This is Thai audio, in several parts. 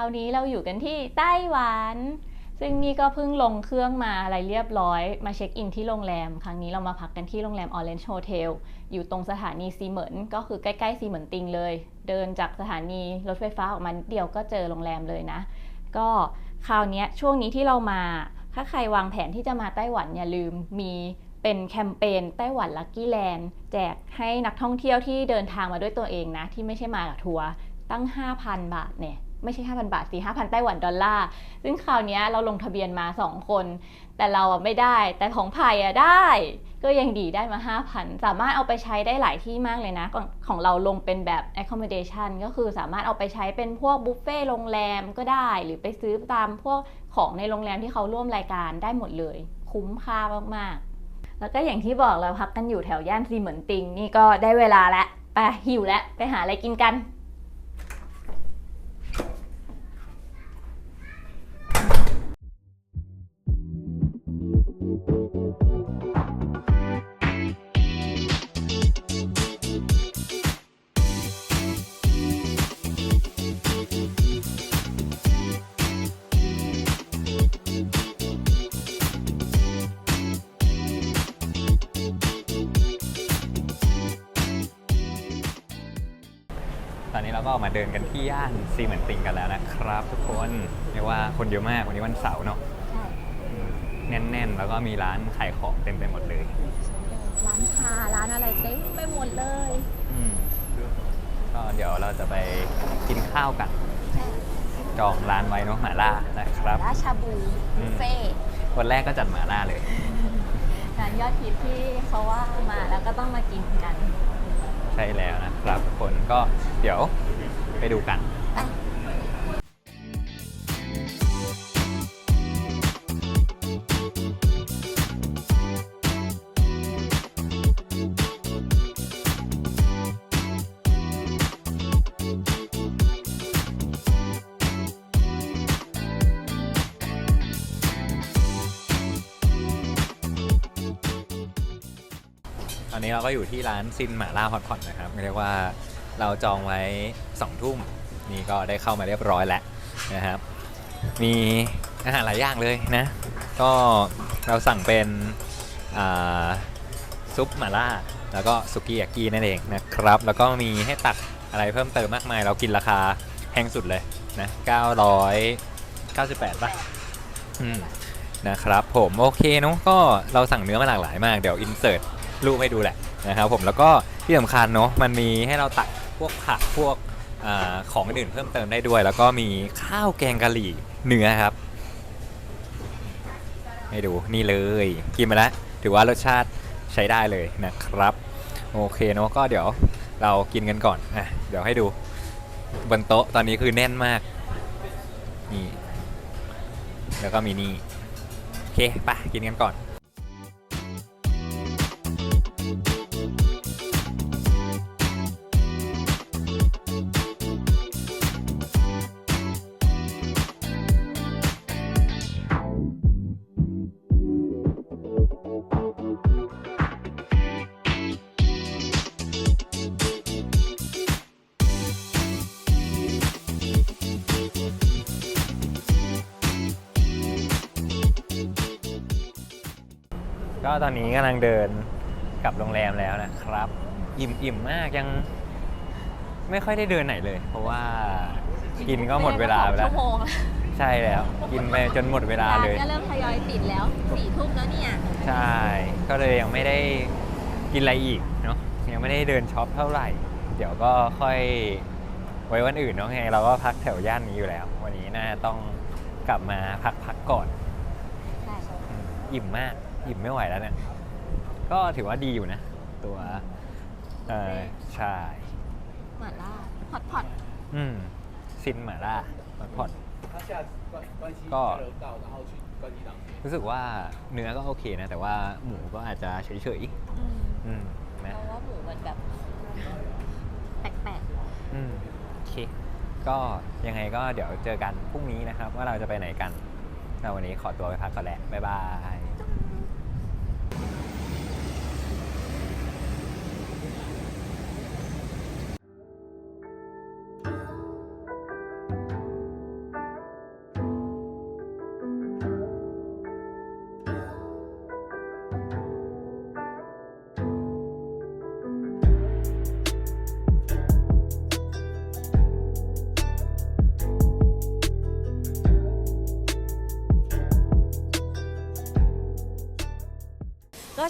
คราวนี้เราอยู่กันที่ไต้หวัน ซึ่งนี่ก็เพิ่งลงเครื่องมาอะไรเรียบร้อย มาเช็คอินที่โรงแรม ครั้งนี้เรามาพักกันที่โรงแรม Orange Hotel อยู่ตรงสถานีซีเหมินก็คือใกล้ๆซีเหมินติงเลย เดินจากสถานีรถไฟฟ้าออกมาเดียวก็เจอโรงแรมเลยนะ ก็คราวนี้ช่วงนี้ที่เรามา ถ้าใครวางแผนที่จะมาไต้หวันอย่าลืมมีเป็นแคมเปญไต้หวันลั c กี้แลนด์แจกให้นักท่องเที่ยวที่เดินทางมาด้วยตัวเองนะ ที่ไม่ใช่มากับทัวร์ตั้ง 5,000 บาทเนี่ย ไม่ใช่ 5,000 บาทสิ5,000ไต้หวันดอลลาร์ ซึ่งคราวนี้เราลงทะเบียนมา 2 คน แต่เราไม่ได้ แต่ของไผ่อะได้ ก็ยังดีได้มา 5,000 สามารถเอาไปใช้ได้หลายที่มากเลยนะ ของเราลงเป็นแบบ accommodation ก็คือสามารถเอาไปใช้เป็นพวกบุฟเฟ่ต์โรงแรมก็ได้ หรือไปซื้อตามพวกของในโรงแรมที่เขาร่วมรายการได้หมดเลย คุ้มค่ามากๆ แล้วก็อย่างที่บอกเราพักกันอยู่แถวย่านซีเหมือนติง นี่ก็ได้เวลาแล้วไปหิวแล้วไปหาอะไรกินกัน อนนี้เราก็ออกมาเดินกันที่ย่านซีเหมือนติงกันแล้วนะครับ ทุกคนเรียกว่าคนเยอะมากวันนี้วันเสาร์เนาะอืมแน่นๆ แล้วก็มีร้านขายของเต็มไปหมดเลยร้านชาร้านอะไรเต็มไปหมดเลยอืมก็เดี๋ยวเราจะไปกินข้าวกัน จองร้านไว้เนาะหมาล่านะครับราชาบูอืมบุฟเฟ่ต์วันแรกก็จัดหมาล่าเลยร้านยอดฮิตที่เขาว่ามาแล้วก็ต้องมากินกัน ใช่แล้วนะครับทุกคนก็ เดี๋ยวไปดูกัน ตอนนี้เราก็อยู่ที่ร้านซินหมาล่าฮอตพอตนะครับเรียกว่า เราจองไว้2องทุ่มนี่ก็ได้เข้ามาเรียบร้อยแล้วนะครับ มีอาหารหลายอย่างเลยนะ ก็เราสั่งเป็นซุปหม่าล่าแล้วก็สุกี้ยากินั่นเองนะครับ แล้วก็มีให้ตักอะไรเพิ่มเติมมากมาย เรากินราคาแพงสุดเลยนะ998ป่ะอืมนะครับผมโอเคเนาะก็เราสั่งเนื้อมาหลากหลายมากเดี๋ยวอินเสิร์ตรูปให้ดูแหละนะครับผมแล้วก็ที่สำคัญเนาะมันมีให้เราตัก พวกผักพวกอของอื่นเพิ่มเติมได้ด้วย แล้วก็มีข้าวแกงกะหรี่เนื้อครับ ให้ดูนี่เลยกินมาแล้วถือว่ารสชาติใช้ได้เลยนะครับ โอเคเนาะก็เดี๋ยวเรากินกันก่อนอะเดี๋ยวให้ดูบนโต๊ะตอนนี้คือแน่นมากนี่แล้วก็มีนี่โอเคไปกินกันก่อน ตอนนี้กำลังเดินกลับโรงแรมแล้วนะครับ อิ่มอิ่มมากยังไม่ค่อยได้เดินไหนเลย เพราะว่ากินก็หมดเวลาไปแล้ว ชั่วโมงแล้วใช่แล้ว กินไปจนหมดเวลาร้านเลย ก็เริ่มทยอยปิดแล้วสี่ทุ่มแล้วเนี่ยใช่ ก็เลยยังไม่ได้กินอะไรอีกเนาะยังไม่ได้เดินช็อปเท่าไหร่ เดี๋ยวก็ค่อยไว้วันอื่นเนาะไงเราก็พักแถวย่านนี้อยู่แล้ว วันนี้น่าต้องกลับมาพักพักก่อน ใช่อืมอิ่มมาก อิ่มไม่ไหวแล้วเนี่ย ก็ถือว่าดีอยู่นะ ตัวเออใช่หมาล่าพอตพอตอืมซินหมาล่าพอตพอตก็รู้สึกว่าเนื้อก็โอเคนะ แต่ว่าหมูก็อาจจะเฉยๆอืมนะเพราะว่าหมูมันแบบแปลกๆอืมโอเค ก็ยังไงก็เดี๋ยวเจอกันพรุ่งนี้นะครับ ว่าเราจะไปไหนกันวันนี้ขอตัวไปพักก่อนแหละบ๊ายบาย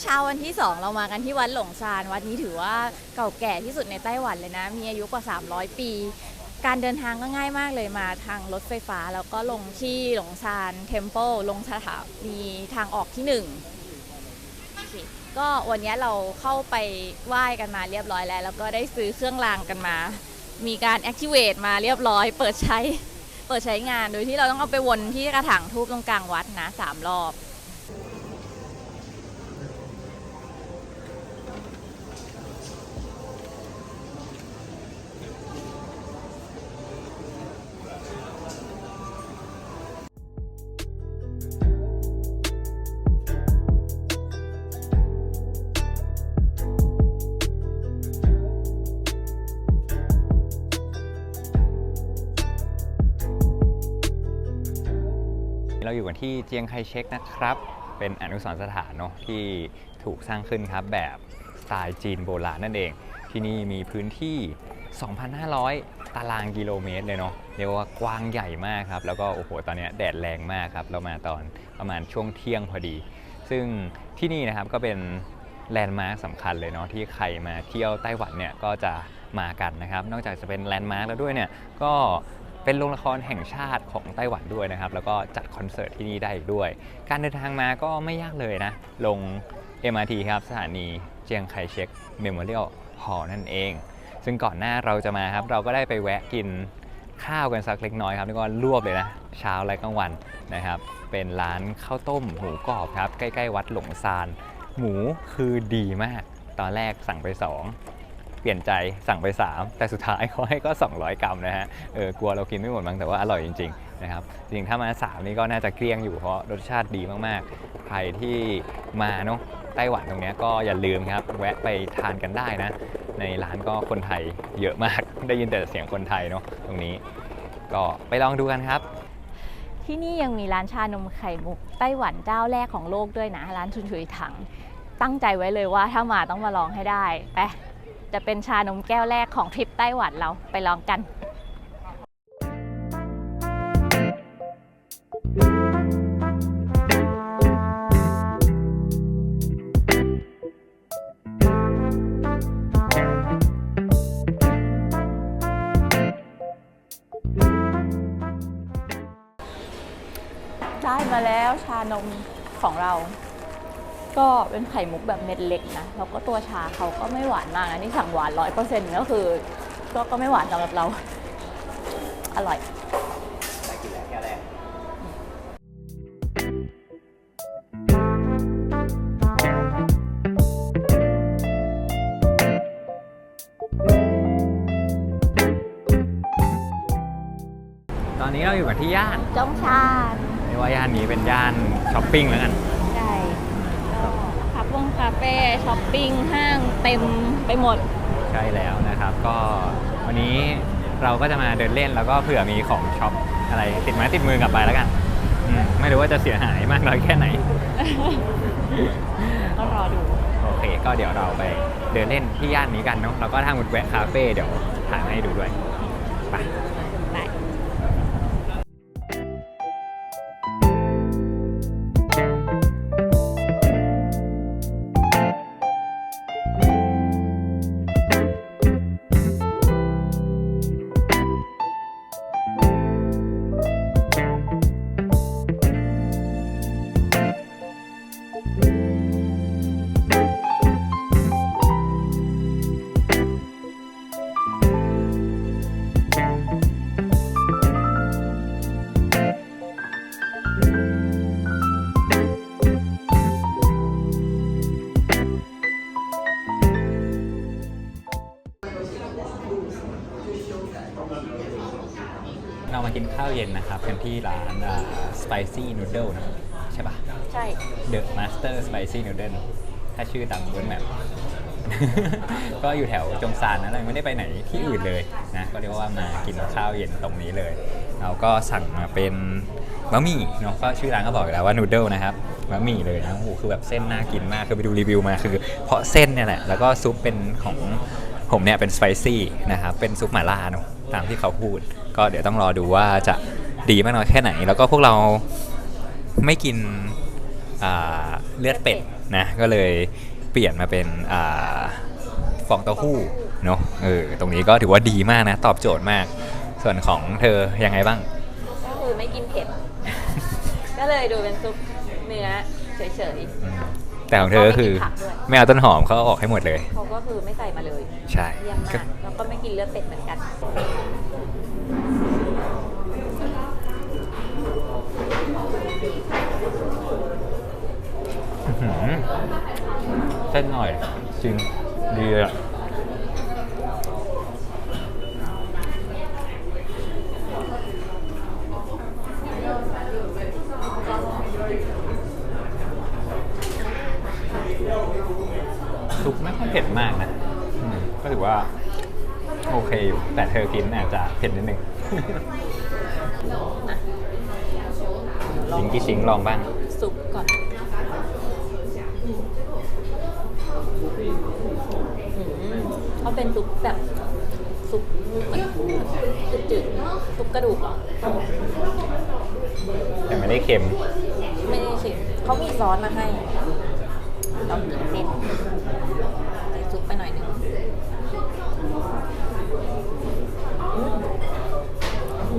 เช้าวันที่ 2 เรามากันที่วัดหลงซานวัดนี้ถือว่าเก่าแก่ที่สุดในไต้หวันเลยนะ มีอายุกว่า 300 ปี การเดินทางก็ง่ายมากเลยมาทางรถไฟฟ้า แล้วก็ลงที่หลงซานเทมเพิลลงสถานีทางออกที่ 1 ก็วันนี้เราเข้าไปไหว้กันมาเรียบร้อยแล้ว แล้วก็ได้ซื้อเครื่องรางกันมา มีการ activate มาเรียบร้อย เปิดใช้เปิดใช้งานโดยที่เราต้องเอาไปวนที่กระถางทูบตรงกลางวัดนะสามรอบ อยู่กันที่เจียงไคเชกนะครับ เป็นอนุสรณ์สถานเนาะที่ถูกสร้างขึ้นครับแบบสไตล์จีนโบราณนั่นเอง ที่นี่มีพื้นที่ 2,500 ตารางกิโลเมตรเลยเนาะเรียกว่ากว้างใหญ่มากครับ แล้วก็โอ้โหตอนนี้แดดแรงมากครับ เรามาตอนประมาณช่วงเที่ยงพอดี ซึ่งที่นี่นะครับก็เป็นแลนด์มาร์คสำคัญเลยเนาะที่ใครมาเที่ยวไต้หวันเนี่ยก็จะมากันนะครับ นอกจากจะเป็นแลนด์มาร์คแล้วด้วยเนี่ยก็ เป็นโรงละครแห่งชาติของไต้หวันด้วยนะครับ แล้วก็จัดคอนเสิร์ตที่นี่ได้อีกด้วย การเดินทางมาก็ไม่ยากเลยนะ ลง MRT ครับสถานีเจียงไคเชกเมมโมเรียลฮอลนั่นเอง ซึ่งก่อนหน้าเราจะมาครับ เราก็ได้ไปแวะกินข้าวกันสักเล็กน้อยครับแล้วก็รวบเลยนะ เช้าและกลางวันนะครับ เป็นร้านข้าวต้มหมูกรอบครับ ใกล้ ๆ วัดหลงซาน หมูคือดีมาก ตอนแรกสั่งไป 2 ลี่ยนใจสั่งไป 3 แต่สุดท้ายเขาให้ก็ 200 กรัมนะฮะเออกลัวเรากินไม่หมดมั้งแต่ว่าอร่อยจริงๆนะครับจริงถ้ามา 3 นี่ก็น่าจะเกลี้ยงอยู่เพราะรสชาติดีมากๆ ใครที่มาเนาะไต้หวันตรงนี้ก็อย่าลืมครับ แวะไปทานกันได้นะ ในร้านก็คนไทยเยอะมาก ได้ยินแต่เสียงคนไทยเนาะตรงนี้ ก็ไปลองดูกันครับที่นี่ยังมีร้านชานมไข่มุกไต้หวันเจ้าแรกของโลกด้วยนะ ร้านชุนชุยถัง ตั้งใจไว้เลยว่าถ้ามาต้องมาลองให้ได้ไป จะเป็นชานมแก้วแรกของทริปไต้หวันเราไปลองกัน ได้มาแล้วชานมของเรา ก็เป็นไข่มุกแบบเม็ดเล็กนะ แล้วก็ตัวชาเขาก็ไม่หวานมากนะนี่สั่งหวานร้อยเปอร์เซ็นต์ก็คือ ก็ก็ไม่หวานสำหรับเรา อร่อย ได้กินแล้วแค่แรกตอนนี้เราอยู่กันที่ย่านจ้องชานเรียกว่าย่านนี้เป็นย่านช้อปปิ้งแล้วกันใช่ก็คา เฟ่คาเฟ่ช้อปปิ้งห้างเต็มไปหมด ใช่แล้วนะครับ ก็วันนี้เราก็จะมาเดินเล่นแล้วก็เผื่อมีของช็อปอะไรติดไม้ติดมือกลับไปแล้วกันอืมไม่รู้ว่าจะเสียหายมากน้อยแค่ไหน ก็รอดู โอเค ก็เดี๋ยวเราไปเดินเล่นที่ย่านนี้กันเนาะแล้วก็ทางมุดแวะคาเฟ่เดี๋ยวถ่ายให้ดูด้วยไป กันที่ร้านอ่า spicy noodle นะใช่ปะ ใช่ The Master Spicy Noodle ถ้าชื่อตาม Google Map ก็อยู่แถวจงซานนะเรายังไม่ได้ไปไหนที่อื่นเลยนะ ก็เรียกว่ามากินข้าวเย็นตรงนี้เลย เราก็สั่งมาเป็นบะหมี่เนาะก็ชื่อร้านก็บอกอยู่แล้วว่านูเดิลนะครับบะหมี่เลยนะโอ้โหคือแบบเส้นน่ากินมากคือไปดูรีวิวมาคือ เพราะเส้นเนี่ยแหละแล้วก็ซุปเป็นของผมเนี่ยเป็นสไปซี่นะครับเป็นซุปหม่าล่าเนาะตามที่เขาพูด ก็เดี๋ยวต้องรอดูว่าจะ ดีมากน้อยแค่ไหน แล้วก็พวกเราไม่กินอ่าเลือดเป็ดนะก็เลยเปลี่ยนมาเป็นอ่าฟองเต้าหู้เนาะเออตรงนี้ก็ถือว่าดีมากนะ ตอบโจทย์มาก ส่วนของเธอยังไงบ้าง ก็คือไม่กินเผ็ด ก็เลยดูเป็นซุปเนื้อเฉยแต่ของเธอก็คือแล้วก็ไม่กินผักด้วยไม่เอาต้นหอมเขาเอาออกให้หมดเลยๆเขาก็คือไม่ใส่มาเลย ใช่เยี่ยมมากแล้วก็ไม่กินเลือดเป็ดเหมือนกัน อื้อหือ เส้นหน่อย จริง ดีเลยอะซุปไม่ค่อยเผ็ดมากนะ ก็ถือว่า โอเคอยู่ แต่เธอกินอาจจะเผ็ดนิดนึง ชิงกี้ชิงลองบ้างซุปก่อนอืมเขาเป็นซุปแบบซุปเหมือนจืดๆซุปกระดูกเหรอแต่ไม่ได้เค็ม ไม่ได้ชิมเขามีซอสมาให้เรากินเส้นใส่ซุปไปหน่อยหนึงอืม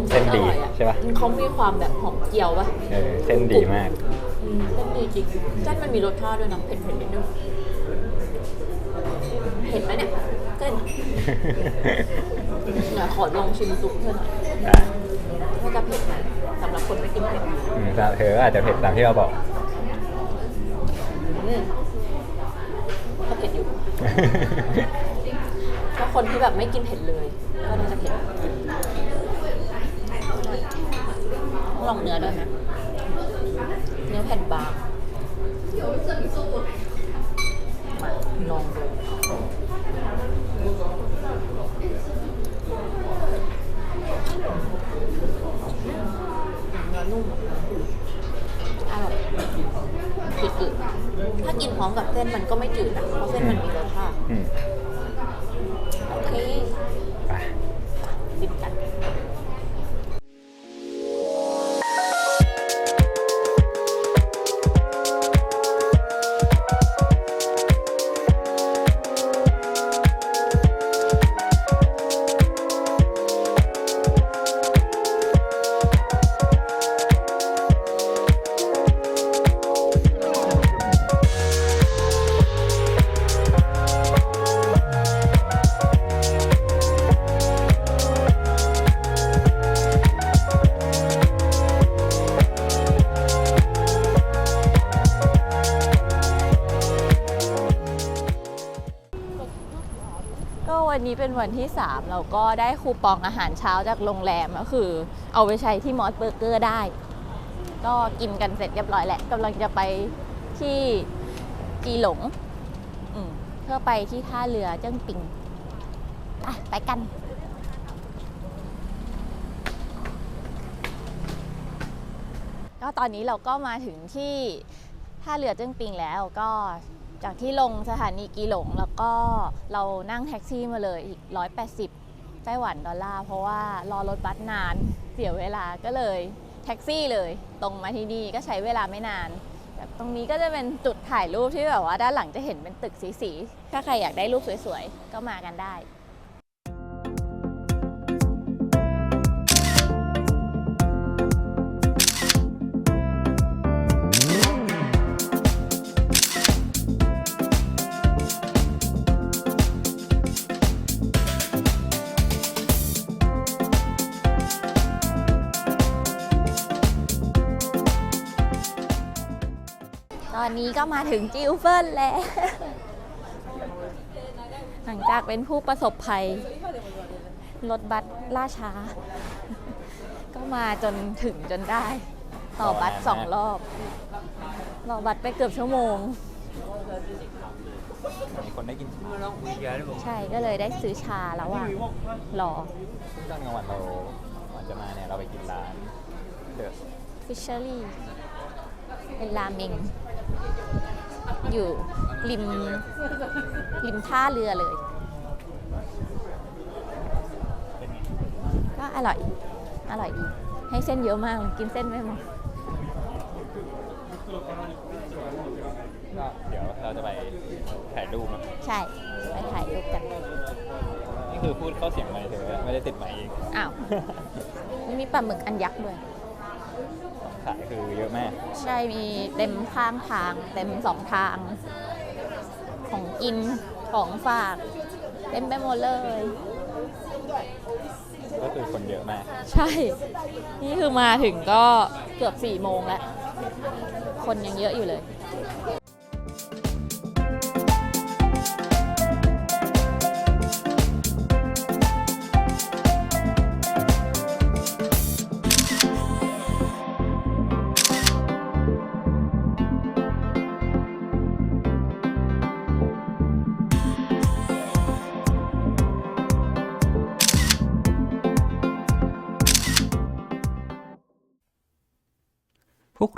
เส้นดีอร่อยอะใช่ปะเขามีความแบบหอมเจียวปะเออเส้นดีมากอืมเส้นดีจริงเส้นมันมีรสชาติด้วยนะเผ็ดเผ็ดๆนิดนึงเห็นไหมเนี่ยเส้นเดี๋ยวขอลองชิมซุปเพื่อหน่อยได้ว่าจะเผ็ดไหมสำหรับคนไม่กินเผ็ดอืมแต่เธออาจจะเผ็ดตามที่เราบอก อืมก็เผ็ดอยู่ ถ้าคนที่แบบไม่กินเผ็ดเลย ก็น่าจะเผ็ดต้อง ลองเนื้อด้วยนะเนื้อแผ่นบางมาลองดูเนื้อนุ่มอร่อยจืดๆถ้ากินพร้อมกับเส้นมันก็ไม่จืดนะเพราะเส้นมันมีรสชาติ วันที่ 3 เราก็ได้คูปองอาหารเช้าจากโรงแรมก็คือ เอาไปใช้ที่มอสเบอร์เกอร์ได้ ก็กินกันเสร็จเรียบร้อยแหละกำลังจะไปที่จีหลงเพื่อไปที่ท่าเรือเจิ้งปิงไปกันก็ตอนนี้เราก็มาถึงที่ท่าเรือเจิ้งปิงแล้วก็ จากที่ลงสถานีกีหลงแล้วก็เรานั่งแท็กซี่มาเลยอีก 180 ไต้หวันดอลลาร์ เพราะว่ารอรถบัสนานเสียเวลาก็เลยแท็กซี่เลยตรงมาที่นี่ก็ใช้เวลาไม่นานตรงนี้ก็จะเป็นจุดถ่ายรูปที่แบบว่าด้านหลังจะเห็นเป็นตึกสีๆ ถ้าใครอยากได้รูปสวยๆ ก็มากันได้ ก็มาถึงจิวเฟิลแล้ว หลังจากเป็นผู้ประสบภัย รถบัสล่าช้า ก็มาจนถึงจนได้ ต่อบัสสองรอบ รอบัสไปเกือบชั่วโมง มีคนได้กินชาใช่ก็เลยได้ซื้อชาแล้วว่างรอซึ่งตอนกลางวันเราก่อนจะมาเนี่ยเราไปกินร้านเดอะฟิชเชอรี่เป็นราเมง อยู่ริมริมท่าเรือเลยเป็นไงก็อร่อย อร่อยดี ให้เส้นเยอะมาก กินเส้นไม่หมดก็เดี๋ยวเราจะไปถ่ายรูปนะใช่ ไปถ่ายรูปกันนี่คือพูดเข้าเสียงไมค์เธอไม่ได้ติดไมค์เองอ้าว มีปลาหมึกอันยักษ์ด้วยขายคือเยอะมาก ใช่มีเต็มข้างทาง เต็มสองทาง ของกินของฝาก เต็มไปหมดเลย ก็คือคนเยอะมาก ใช่ นี่คือมาถึงก็เกือบสี่โมงแล้ว คนยังเยอะอยู่เลย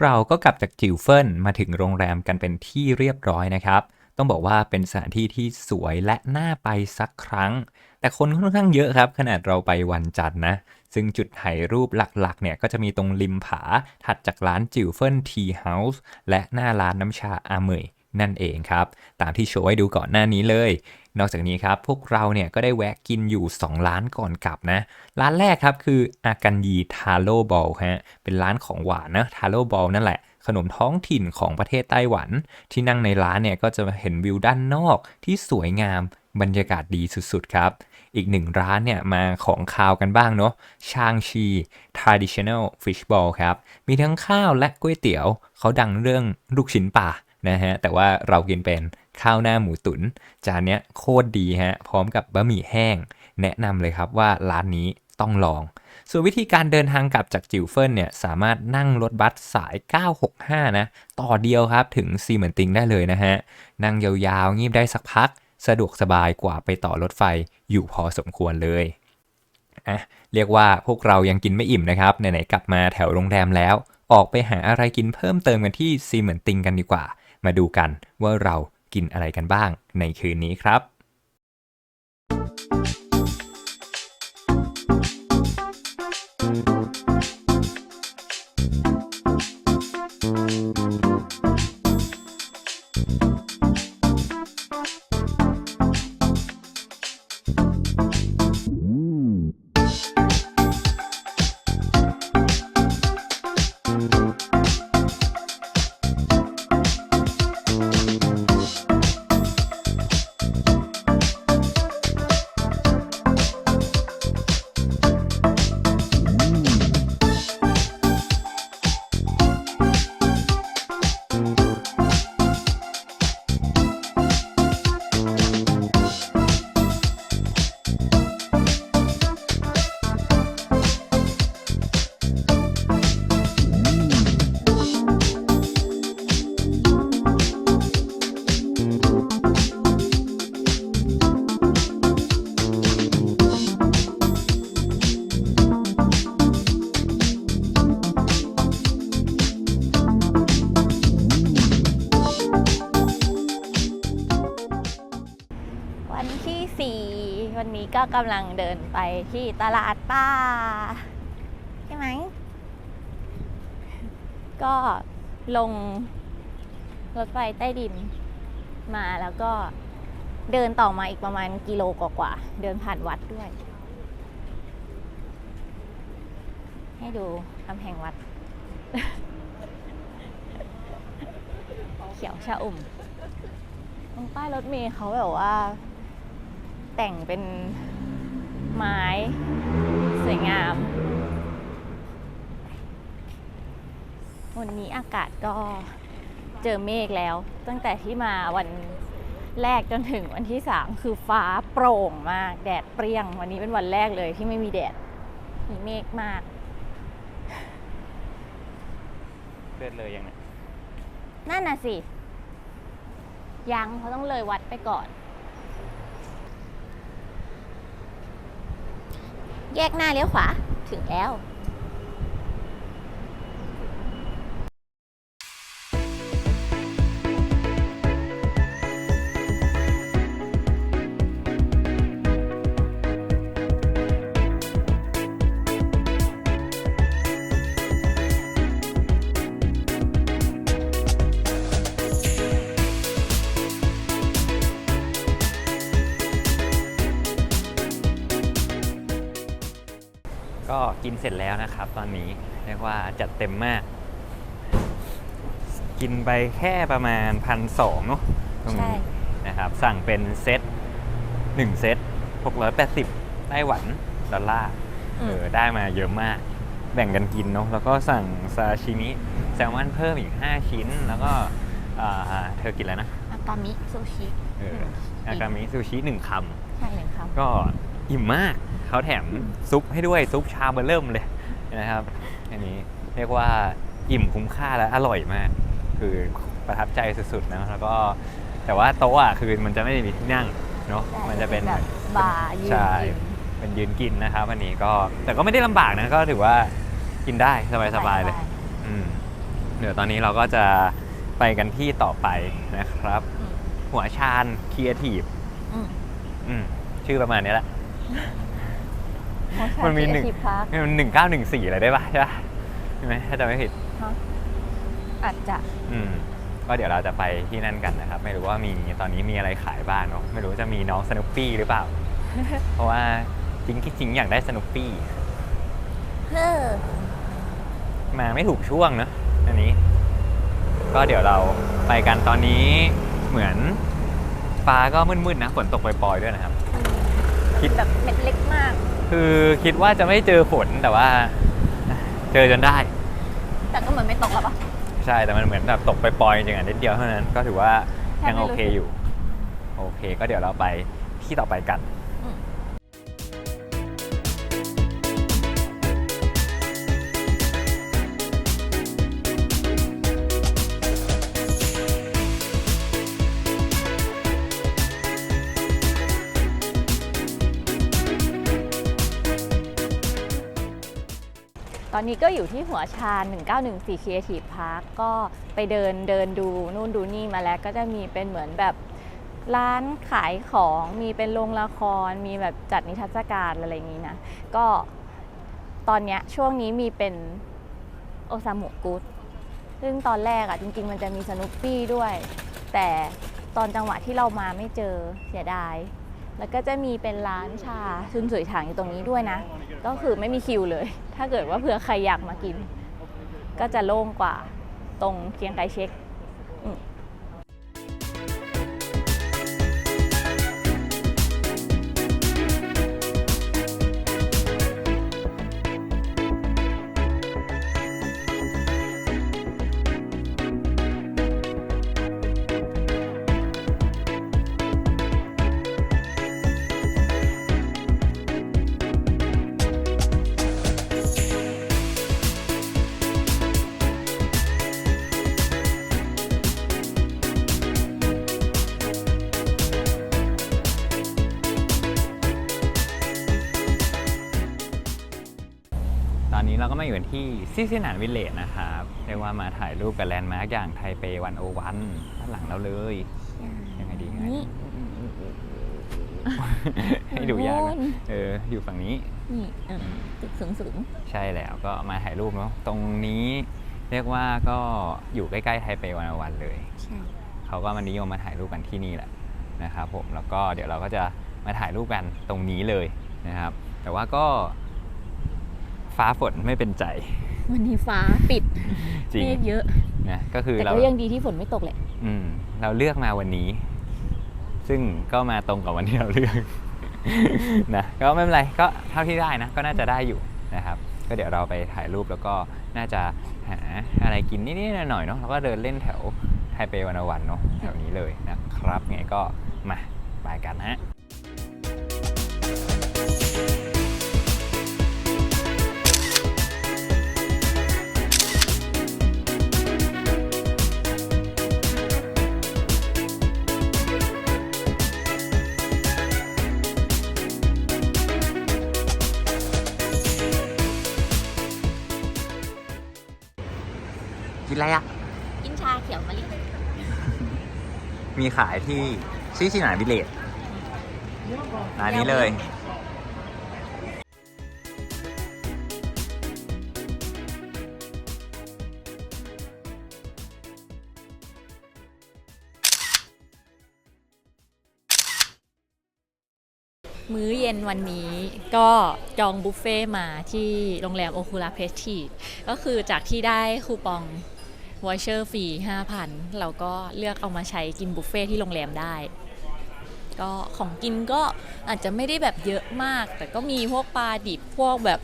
เราก็กลับจากจิวเฟินมาถึงโรงแรมกันเป็นที่เรียบร้อยนะครับ ต้องบอกว่าเป็นสถานที่ที่สวยและน่าไปสักครั้ง แต่คนค่อนข้างเยอะครับ ขนาดเราไปวันจันทร์นะ ซึ่งจุดถ่ายรูปหลักๆ เนี่ยก็จะมีตรงริมผาถัดจากร้านจิวเฟินทีเฮาส์และหน้าร้านน้ำชาอาเมย นั่นเองครับ ตามที่โชว์ให้ดูก่อนหน้านี้เลย นอกจากนี้ครับ พวกเราเนี่ยก็ได้แวะกินอยู่ 2 ร้านก่อนกลับนะ ร้านแรกครับคืออากันยีทาโร่บอลฮะ เป็นร้านของหวานนะทาโร่บอลนั่นแหละขนมท้องถิ่นของประเทศไต้หวัน ที่นั่งในร้านเนี่ยก็จะเห็นวิวด้านนอกที่สวยงามบรรยากาศดีสุดๆครับ อีกหนึ่งร้านเนี่ยมาของคาวกันบ้างเนาะชางชี traditional fishball ครับ มีทั้งข้าวและก๋วยเตี๋ยว เขาดังเรื่องลูกชิ้นป่า นะฮะ แต่ว่าเรากินเป็นข้าวหน้าหมูตุน๋นจานเนี้ยโคตรดีฮะ พร้อมกับบะหมี่แห้ง แนะนำเลยครับว่าร้านนี้ต้องลอง ส่วนวิธีการเดินทางกลับจากจิวเฟิลเนี่ย สามารถนั่งรถบัสสาย 965 นะ ต่อเดียวครับถึงซีเหมือนติงได้เลยนะฮะ นั่งยาวๆ งีบได้สักพัก สะดวกสบายกว่าไปต่อรถไฟอยู่พอสมควรเลยอะเรียกว่าพวกเรายังกินไม่อิ่มนะครับไหนๆกลับมาแถวโรงแรมแล้ว ออกไปหาอะไรกินเพิ่มเติมกันที่ซีเหมือนติงกันดีกว่า มาดูกันว่าเรากินอะไรกันบ้างในคืนนี้ครับ ก็กำลังเดินไปที่ตลาดป้าใช่ไหม ก็ลงรถไฟใต้ดินมาแล้วก็เดินต่อมาอีกประมาณกิโลกว่าๆเดินผ่านวัดด้วย ให้ดูกำแพงวัด เขียวชะอุ่มตรงป้ายรถเมล์เขาแบบว่า แต่งเป็น ไม้ สวยงาม วันนี้อากาศก็เจอเมฆแล้ว ตั้งแต่ที่มาวันแรกจนถึงวันที่สามคือฟ้าโปร่งมาก แดดเปรี้ยง วันนี้เป็นวันแรกเลยที่ไม่มีแดด มีเมฆมากเลือดเลยยังไงนั่นน่ะสิ ยังเขาต้องเลยวัดไปก่อน แยกหน้าเลี้ยวขวาถึงแล้ว นเสร็จแล้วนะครับ ตอนนี้เรียกว่าจัดเต็มมาก กินไปแค่ประมาณพันสองเนาะตรงนี้นะครับ สั่งเป็นเซตหนึ่งเซต680ไต้หวันดอลลาร์อืเอมอได้มาเยอะมาก แบ่งกันกินเนาะแล้วก็สั่งซาชิมิแซลมอนเพิ่มอีก 5 ชิ้น แล้วก็อ่าเธอกินแล้วนะอากามิซูชิเอออากามิซูชิหนึ่งคำใช่หนึ่งคำก็อิ่มมาก เขาแถมซุปให้ด้วยซุปชาเบอร์เริ่มเลยนะครับอันนี้เรียกว่าอิ่มคุ้มค่าและอร่อยมาก คือประทับใจสุดๆนะแล้วก็แต่ว่าโต๊ะอะคือมันจะไม่ได้มีที่นั่งเนาะมันจะเป็นแบบบาร์ยืนใช่กินเป็นยืนกินนะครับอันนี้ก็แต่ก็ไม่ได้ลำบากนะก็ถือว่ากินได้สบายๆเลยอืมเดี๋ยวตอนนี้เราก็จะไปกันที่ต่อไปนะครับอืมหัวชานครีเอทีฟอืมอืมชื่อประมาณนี้แหละหัวชา มันมีหนึ่งครีเอทีฟพาร์คมันหนึ่งเก้าหนึ่งสี่อะไรได้ปะใช่ปะใช่ไหมถ้าจำไม่ผิดอาจจะ อืม ก็เดี๋ยวเราจะไปที่นั่นกันนะครับ ไม่รู้ว่ามีตอนนี้มีอะไรขายบ้างเนาะไม่รู้จะมีน้องสนุปปี้หรือเปล่า เพราะว่าจริงที่จริงอยากได้สนุปปี้เฮ้อมาไม่ถูกช่วงเนอะอันนี้ ก็เดี๋ยวเราไปกันตอนนี้เหมือนฟ้าก็มืดๆนะฝนตกปล่อยๆด้วยนะครับ คิด แบบเม็ดเล็กมาก คือคิดว่าจะไม่เจอฝนแต่ว่า เจอจนได้ แต่ก็เหมือนไม่ตกแล้วปะ ใช่แต่มันเหมือนแบบตกปล่อยๆจริงๆอะนิดเดียวเท่านั้นก็ถือว่าแทบยังไม่โอรู้เคสึกอยู่ โอเคก็เดี๋ยวเราไปที่ต่อไปกัน อนนี้ก็อยู่ที่หัวชาญ 1914 Creative Park ก็ไปเดินเดินดูนู่นดูนี่มาแล้วก็จะมีเป็นเหมือนแบบร้านขายของมีเป็นโรงละคร มีแบบจัดนิทรรศการอะไรอย่างนี้นะ ก็ตอนเนี้ยช่วงนี้มีเป็นโอซามุกูดซึ่งตอนแรกอะจริง ๆ มันจะมีสนุปปี้ด้วย แต่ตอนจังหวะที่เรามาไม่เจอเสียดาย แล้วก็จะมีเป็นร้านชาชุนสวยถางอยู่ตรงนี้ด้วยนะ ก็คือไม่มีคิวเลย ถ้าเกิดว่าเผื่อใครอยากมากิน ก็จะโล่งกว่าตรงเคียงไกเช็ค ซิซินานวิลเลจนะครับเรียกว่ามาถ่ายรูปกับแลนด์มาร์กอย่างไทเปวันโอวันด้านหลังเราเลย ยังไงดียังไงนี่ ให้ดูยากนะโน่นเออ อยู่ฝั่งนี้ นี่อืมตึกสูงสูงใช่แล้วก็มาถ่ายรูปเนาะตรงนี้เรียกว่าก็อยู่ใกล้ๆไทเปวันโอวันเลยใช่เขาก็มานิยมมาถ่ายรูปกันที่นี่แหละนะครับผมแล้วก็เดี๋ยวเราก็จะมาถ่ายรูปกันตรงนี้เลยนะครับ แต่ว่าก็ฟ้าฝนไม่เป็นใจ วันนี้ฟ้าปิดจริงเมฆเยอะนะก็คือแต่เราก็ยังดีที่ฝนไม่ตกแหละอืมเราเลือกมาวันนี้ ซึ่งก็มาตรงกับวันที่เราเลือกนะก็ไม่เป็นไรก็เท่าที่ได้นะ ก็น่าจะได้อยู่นะครับ ก็เดี๋ยวเราไปถ่ายรูปแล้วก็น่าจะหาอะไรกินนิดๆหน่อยๆเนาะแล้วก็เดินเล่นแถวไทเปวันวันเนาะแถวนี้เลยนะครับไงก็มาไปกันนะฮะ ขายที่ซิซินาวิลเลจร้านนี้เลยมื้อเย็นวันนี้ก็จองบุฟเฟ่มาที่โรงแรมโอคู a าเพสทีก็คือจากที่ได้คูปอง วอเชอร์ฟรี5,000 เราก็เลือกเอามาใช้กินบุฟเฟ่ที่โรงแรมได้ ก็ของกินก็อาจจะไม่ได้แบบเยอะมาก แต่ก็มีพวกปลาดิบพวกแบบ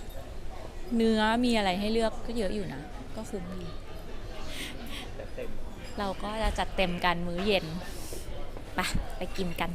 เนื้อมีอะไรให้เลือกก็เยอะอยู่นะ ก็คุ้มดีเราก็จะจัดเต็มกันมื้อเย็น ไป ไปกินกัน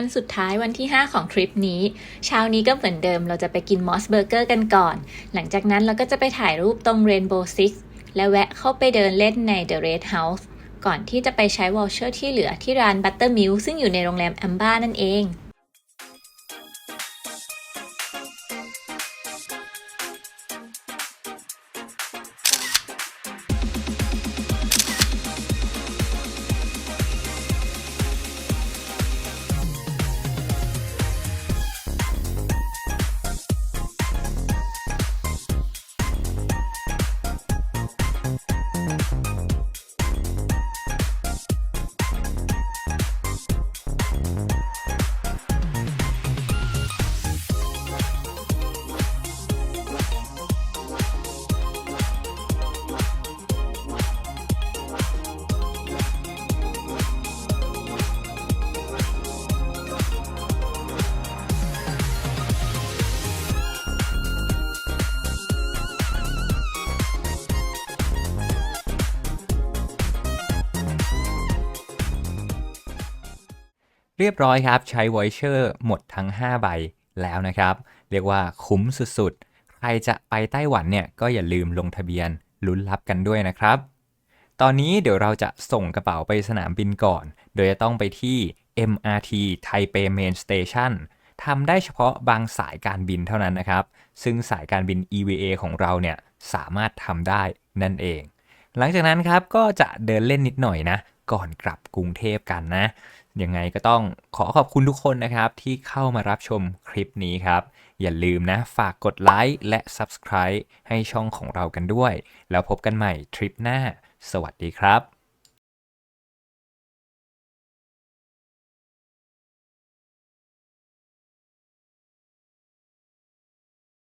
วันสุดท้ายวันที่ 5 ของทริปนี้ เช้านี้ก็เหมือนเดิมเราจะไปกินมอสเบอร์เกอร์กันก่อน หลังจากนั้นเราก็จะไปถ่ายรูปตรง Rainbow Six และแวะเข้าไปเดินเล่นใน The Red House ก่อนที่จะไปใช้วอลเชอร์ที่เหลือที่ร้าน Buttermilk ซึ่งอยู่ในโรงแรมแอมบ้านั่นเอง เรียบร้อยครับ ใช้ไวเชอร์หมดทั้ง 5 ใบแล้วนะครับ เรียกว่าคุ้มสุดๆ ใครจะไปไต้หวันเนี่ยก็อย่าลืมลงทะเบียนลุ้นรับกันด้วยนะครับ ตอนนี้เดี๋ยวเราจะส่งกระเป๋าไปสนามบินก่อน โดยจะต้องไปที่ MRT Taipei Main Station ทำได้เฉพาะบางสายการบินเท่านั้นนะครับ ซึ่งสายการบิน EVA ของเราเนี่ยสามารถทำได้นั่นเอง หลังจากนั้นครับก็จะเดินเล่นนิดหน่อยนะ ก่อนกลับกรุงเทพกันนะ ยังไงก็ต้องขอขอบคุณทุกคนนะครับที่เข้ามารับชมคลิปนี้ครับ อย่าลืมนะฝากกดไลค์และ Subscribe ให้ช่องของเรากันด้วย แล้วพบกันใหม่ทริปหน้า สวัสดีครับ